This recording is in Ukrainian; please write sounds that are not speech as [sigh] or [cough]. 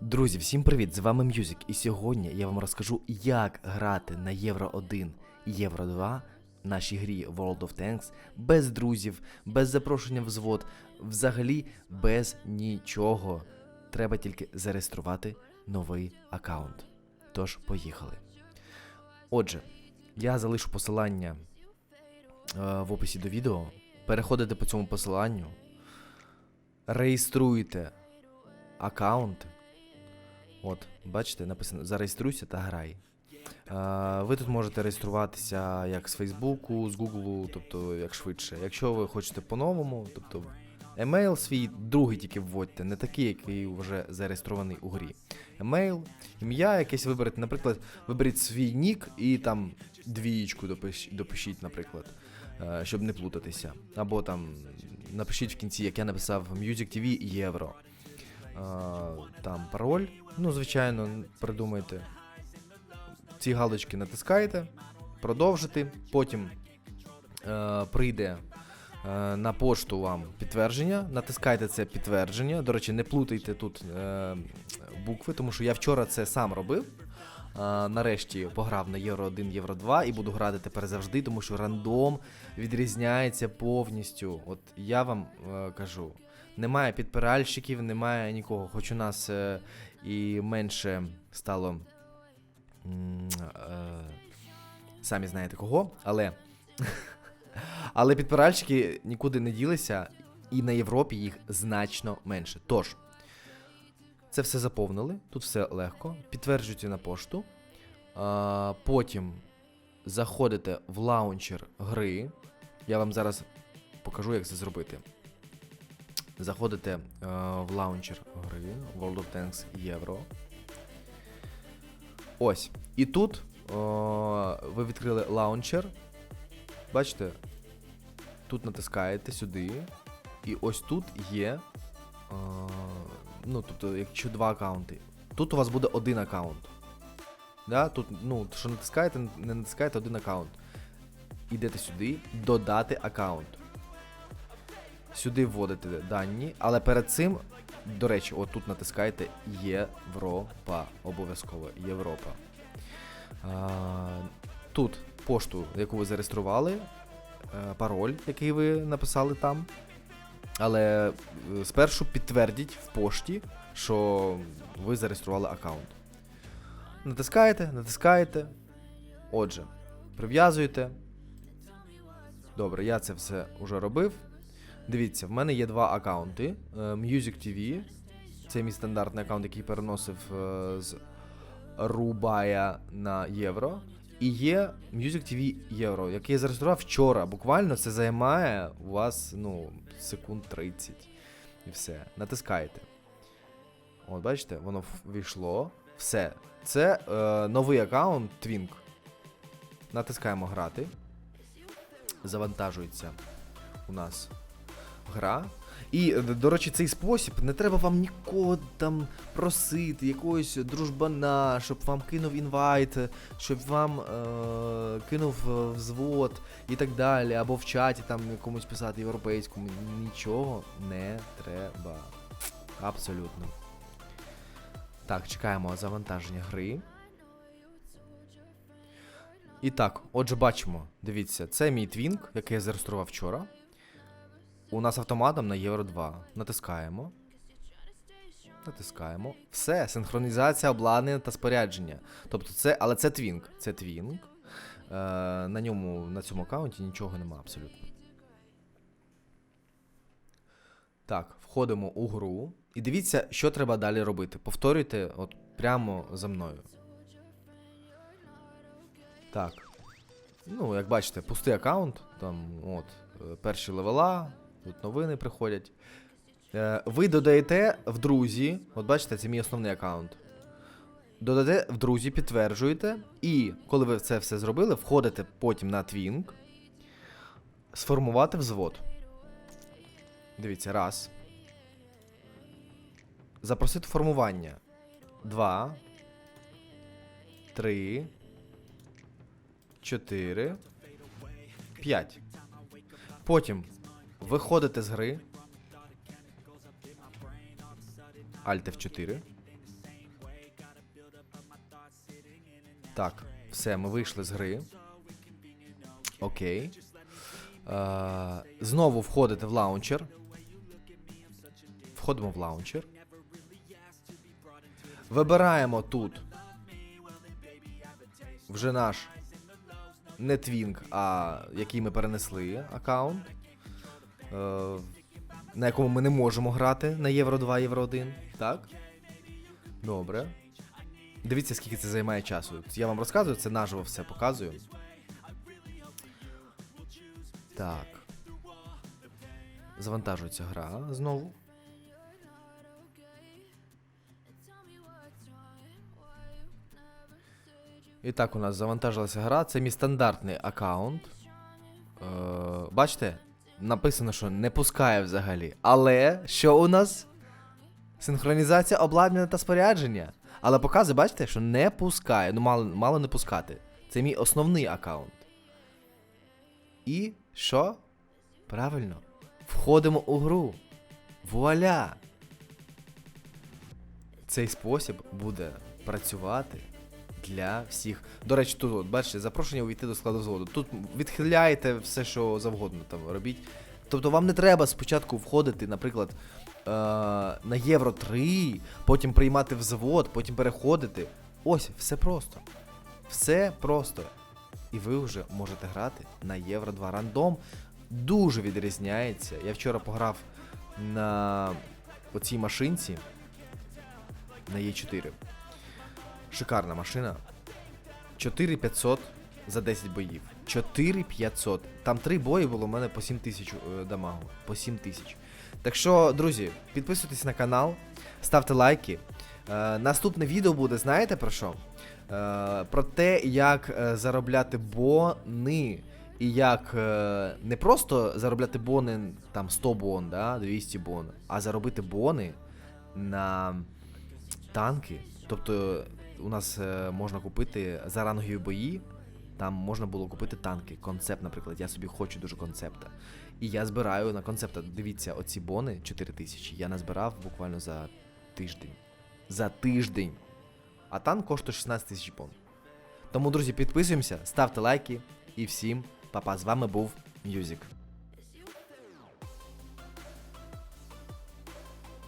Друзі, всім привіт! З вами Мюзик, і сьогодні я вам розкажу, як грати на Євро 1 і Євро 2 в нашій грі World of Tanks без друзів, без запрошення в звод, взагалі без нічого. Треба тільки зареєструвати новий аккаунт. Тож, поїхали. Отже, я залишу посилання е, в описі до відео. Переходите по цьому посиланню, реєструєте аккаунт. От, бачите, написано зареєструйся та грай. Ви тут можете реєструватися як з Фейсбуку, з Гуглу, тобто як швидше. Якщо ви хочете по-новому, тобто емейл свій, другий тільки вводьте, не такий, який вже зареєстрований у грі. Емейл, ім'я якесь виберете, наприклад, виберіть свій нік і там двієчку допишіть, наприклад, е, щоб не плутатися. Або там напишіть в кінці, як я написав Music TV Євро. Там пароль, ну, звичайно, придумайте. Ці галочки натискаєте, продовжити, потім е, прийде е, на пошту вам підтвердження, натискайте це підтвердження. До речі, не плутайте тут е, букви, тому що я вчора це сам робив. Нарешті пограв на Євро 1, Євро 2 і буду грати тепер завжди, тому що рандом відрізняється повністю. От я вам е, кажу, немає підпиральщиків, немає нікого. Хоч у нас е, і менше стало. Е, самі знаєте кого, але. [laughs] але підпиральщики нікуди не ділися, і на Європі їх значно менше. Тож, це все заповнили, тут все легко. Підтверджуйте на пошту. А, потім заходите в лаунчер гри. Я вам зараз покажу, як це зробити. Заходите е, в лаунчер гри World of Tanks Євро. Ось. І тут о, ви відкрили лаунчер. Бачите? Тут натискаєте сюди. І ось тут є. Ну, тобто, якщо два аккаунти. Тут у вас буде один аккаунт. Да? Тут, ну, що натискаєте, не натискаєте один аккаунт. Ідете сюди, додати аккаунт. Сюди вводите дані, але перед цим, до речі, отут натискаєте Європа. Обов'язково Європа. А, тут пошту, яку ви зареєстрували, е, пароль, який ви написали там. Але е, спершу підтвердіть в пошті, що ви зареєстрували аккаунт. Натискаєте, натискаєте. Отже, прив'язуєте. Добре, я це все вже робив. Дивіться, в мене є два аккаунти. Е, Music TV. Це мій стандартний аккаунт, який переносив е, з Рубая на євро. І є Music TV Євро, який я зареєстрував вчора. Буквально це займає у вас ну, секунд 30. І все. Натискаєте. От, бачите, воно ввійшло. Все. Це е, новий аккаунт Twink. Натискаємо грати. Завантажується у нас гра. І, е, до речі, цей спосіб не треба вам нікого там просити, якогось дружбана, щоб вам кинув інвайт, щоб вам е- кинув е, взвод і так далі, або в чаті там комусь писати європейському. Нічого не треба. Абсолютно. Так, чекаємо завантаження гри. І так, отже, бачимо. Дивіться, це мій твінк, який я зареєстрував вчора. У нас автоматом на Євро 2. Натискаємо. Натискаємо. Все, синхронізація обладнання та спорядження. Тобто це, але це твінк. Це твінк. Е, на ньому, на цьому аккаунті нічого нема абсолютно. Так, входимо у гру. І дивіться, що треба далі робити. Повторюйте от прямо за мною. Так. Ну, як бачите, пустий аккаунт. Там, от, е, перші левела, тут новини приходять. Е, ви додаєте в друзі, от бачите, це мій основний аккаунт. Додаєте в друзі, підтверджуєте, і коли ви це все зробили, входите потім на Twink, сформувати взвод. Дивіться, раз. Запросити формування. Два. Три. Чотири. П'ять. Потім Виходите з гри. Alt F4. Так, все, ми вийшли з гри. Окей. Е, Знову входите в лаунчер. Входимо в лаунчер. Вибираємо тут. Вже наш не твінг, а який ми перенесли аккаунт на якому ми не можемо грати на Євро 2, Євро 1. Так? Добре. Дивіться, скільки це займає часу. Я вам розказую, це наживо все показую. Так. Завантажується гра знову. І так, у нас завантажилася гра. Це мій стандартний аккаунт. Е, бачите? Написано, що не пускає взагалі. Але що у нас? Синхронізація обладнання та спорядження. Але показує, бачите, що не пускає. Ну, мало, мало не пускати. Це мій основний аккаунт. І що? Правильно. Входимо у гру. Вуаля! Цей спосіб буде працювати для всіх. До речі, тут, от, бачите, запрошення увійти до складу взводу. Тут відхиляєте все, що завгодно там робіть. Тобто вам не треба спочатку входити, наприклад, е- на Євро 3, потім приймати взвод, потім переходити. Ось, все просто. Все просто. І ви вже можете грати на Євро 2 рандом. Дуже відрізняється. Я вчора пограв на оцій машинці на Е4. Шикарна машина. 4500 за 10 боїв. 4500. Там 3 бої було у мене по 7 тисяч е, дамагу. По 7 тисяч. Так що, друзі, підписуйтесь на канал, ставте лайки. Е, наступне відео буде, знаєте про що? Е, про те, як е, заробляти бони. І як е, не просто заробляти бони там 100 бон, да, 200 бон, а заробити бони на танки. Тобто у нас е, можна купити за рангові бої. Там можна було купити танки. Концепт, наприклад. Я собі хочу дуже концепта. І я збираю на концепта. Дивіться, оці бони 4000 я назбирав буквально за тиждень. За тиждень. А танк коштує 16 тисяч бон. Тому, друзі, підписуємося, ставте лайки і всім па-па. З вами був Мюзик.